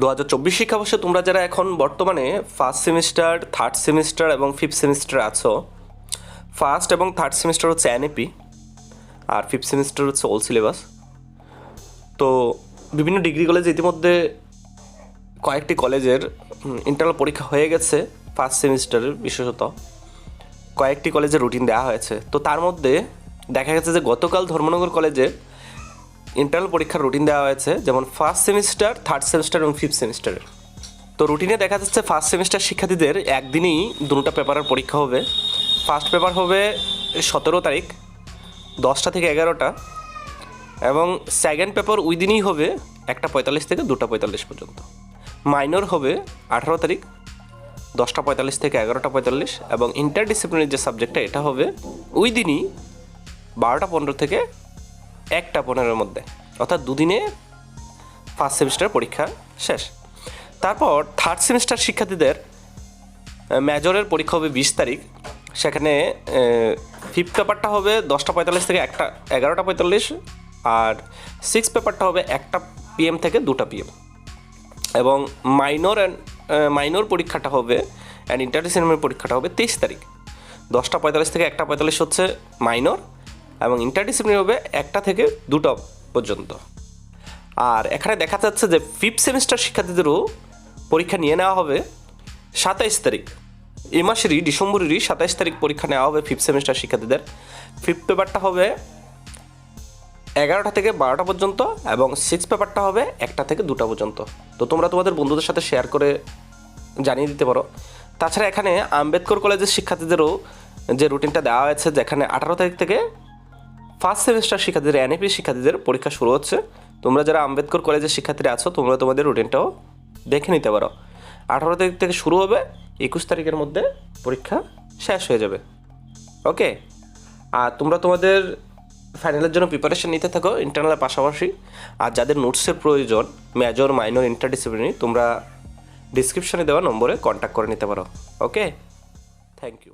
দু হাজার চব্বিশ শিক্ষাবর্ষে তোমরা যারা এখন বর্তমানে ফার্স্ট সেমিস্টার থার্ড সেমিস্টার এবং ফিফথ সেমিস্টার আছো ফার্স্ট এবং থার্ড সেমিস্টার হচ্ছে এনএপি আর ফিফথ সেমিস্টার হচ্ছে অল সিলেবাস তো বিভিন্ন ডিগ্রি কলেজ ইতিমধ্যে কয়েকটি কলেজের ইন্টারনাল পরীক্ষা হয়ে গেছে ফার্স্ট সেমিস্টারের বিশেষত। কয়েকটি কলেজে রুটিন দেওয়া হয়েছে। তো তার মধ্যে দেখা গেছে যে গতকাল ধর্মনগর কলেজে ইন্টারনাল পরীক্ষার রুটিন দেওয়া হয়েছে, যেমন ফার্স্ট সেমিস্টার থার্ড সেমিস্টার এবং ফিফথ সেমিস্টারের তো রুটিনে দেখা যাচ্ছে ফার্স্ট সেমিস্টার শিক্ষার্থীদের একদিনই দুটো পেপারের পরীক্ষা হবে। ফার্স্ট পেপার হবে সতেরো তারিখ, দশটা থেকে এগারোটা, এবং সেকেন্ড পেপার ওই দিনই হবে একটা পঁয়তাল্লিশ থেকে দুটা পঁয়তাল্লিশ পর্যন্ত। মাইনর হবে আঠারো তারিখ, দশটা পঁয়তাল্লিশ থেকে এগারোটা পঁয়তাল্লিশ, এবং ইন্টারডিসিপ্লিনারি যে সাবজেক্টটা এটা হবে ওই দিনই বারোটা পনেরো থেকে একটা পনেরোর মধ্যে। অর্থাৎ দুদিনে ফার্স্ট সেমিস্টার পরীক্ষা শেষ। তারপর থার্ড সেমিস্টার শিক্ষার্থীদের মেজরের পরীক্ষা হবে বিশ তারিখ। সেখানে ফিফথ পেপারটা হবে দশটা পঁয়তাল্লিশ থেকে একটা, এগারোটা পঁয়তাল্লিশ আর সিক্স পেপারটা হবে একটা পিএম থেকে দুটা পিএম এবং মাইনর অ্যান্ড মাইনর পরীক্ষাটা হবে অ্যান্ড ইন্টারডিসিপ্লিনারি পরীক্ষাটা হবে তেইশ তারিখ। দশটা পঁয়তাল্লিশ থেকে একটা পঁয়তাল্লিশ হচ্ছে মাইনর এবং ইন্টারডিসিপ্লিনারি হবে একটা থেকে দুটো পর্যন্ত। আর এখানে দেখা যাচ্ছে যে ফিফথ সেমিস্টার শিক্ষার্থীদেরও পরীক্ষা নিয়ে নেওয়া হবে সাতাইশ তারিখ। এ মাসেরই, ডিসেম্বরেরই সাতাইশ তারিখ পরীক্ষা নেওয়া হবে ফিফথ সেমিস্টার শিক্ষার্থীদের। ফিফথ পেপারটা হবে এগারোটা থেকে বারোটা পর্যন্ত এবং সিক্স পেপারটা হবে একটা থেকে দুটা পর্যন্ত। তো তোমরা তোমাদের বন্ধুদের সাথে শেয়ার করে জানিয়ে দিতে পারো। তাছাড়া এখানে আম্বেদকর কলেজের শিক্ষার্থীদেরও যে রুটিনটা দেওয়া হয়েছে, যেখানে আঠারো তারিখ থেকে ফার্স্ট সেমিস্টার শিক্ষার্থীদের এনএপি শিক্ষার্থীদের পরীক্ষা শুরু হচ্ছে। তোমরা যারা আম্বেদকর কলেজের শিক্ষার্থীরা আছো, তোমরা তোমাদের রুটিনটাও দেখে নিতে পারো। আঠারো তারিখ থেকে শুরু হবে, একুশ তারিখের মধ্যে পরীক্ষা শেষ হয়ে যাবে। ওকে আর তোমরা তোমাদের ফাইনালের জন্য প্রিপারেশন নিতে থাকো ইন্টারনালের পাশাপাশি। আর যাদের নোটসের প্রয়োজন মেজর মাইনর ইন্টারডিসিপ্লিনারি তোমরা ডিসক্রিপশনে দেওয়া নম্বরে কন্ট্যাক্ট করে নিতে পারো। Okay thank you